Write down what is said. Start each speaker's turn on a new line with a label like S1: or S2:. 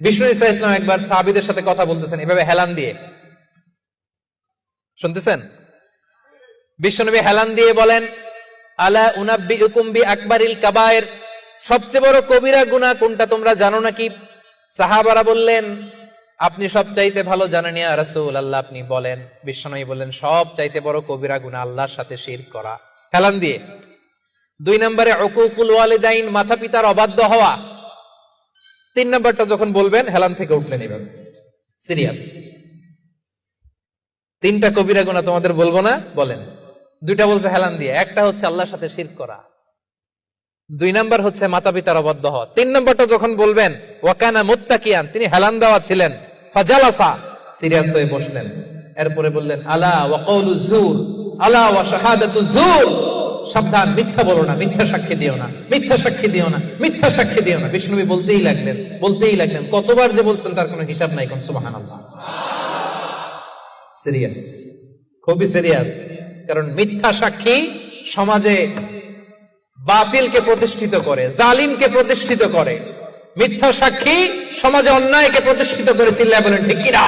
S1: বিষ্ণু ইসা ইসলাম একবার সাহাবিদের সাথে কথা বলতেছেন, এভাবে হেলান দিয়ে। শুনতেছেন? বিশ্বনবী হেলান দিয়ে বলেন, আলা উনাব্বি উকুম্বি আকবরিল কাবায়ের সবচেয়ে বড় কবিরা গুনাহ কোনটা তোমরা জানো নাকি? সাহাবারা বললেন, আপনি সব চাইতে ভালো জানেন ইয়া আল্লাহ আপনি বলেন। বিশ্বনবী বললেন সব চাইতে বড় কবিরা গুনাহ আল্লাহর সাথে শির করা। হেলান দিয়ে। দুই নম্বরে, উকুকুল ওয়ালিদাইন মাতা পিতার অবাধ্য হওয়া। তিন নম্বরটা যখন বলবেন, হেলান থেকে উঠলেন এভাবে। সিরিয়াস। তিনটা কবিরা গুণা তোমাদের বলব না, বলেন। দুইটা বলছে হেলান দিয়ে, একটা হচ্ছে আল্লাহর সাথে শির করা। দুই নাম্বার হচ্ছে মাতা পিতার অবদ্ধ হওয়া। তিন নম্বরটা যখন বলবেন, ওয়াকানা মুত্তাকিয়ান, তিনি হেলান দেওয়া ছিলেন, ফাজালাসা, সিরিয়াস হয়ে বসলেন। এরপরে বললেন, আলা ওয়াকাউলু জুর আলা ওয়া শাহাদাতু জুর সাবধান, মিথ্যা বলো না, মিথ্যা সাক্ষী দিও না, মিথ্যা সাক্ষী দিও না, মিথ্যা সাক্ষী দিও না। বিষ্ণুবী বলতেই লাগলেন বলতেই লাগলেন, কতবার যে বলছেন তার কোনো হিসাব নাই কোন সুবহানাল্লাহ। সিরিয়াস খুবই সিরিয়াস কারণ মিথ্যা সাক্ষী সমাজে বাতিলকে প্রতিষ্ঠিত করে, জালিমকে প্রতিষ্ঠিত করে। মিথ্যা সাক্ষী সমাজে অন্যায়কে প্রতিষ্ঠিত করে, চিল্লায় বলেন, ঠিক কিনা?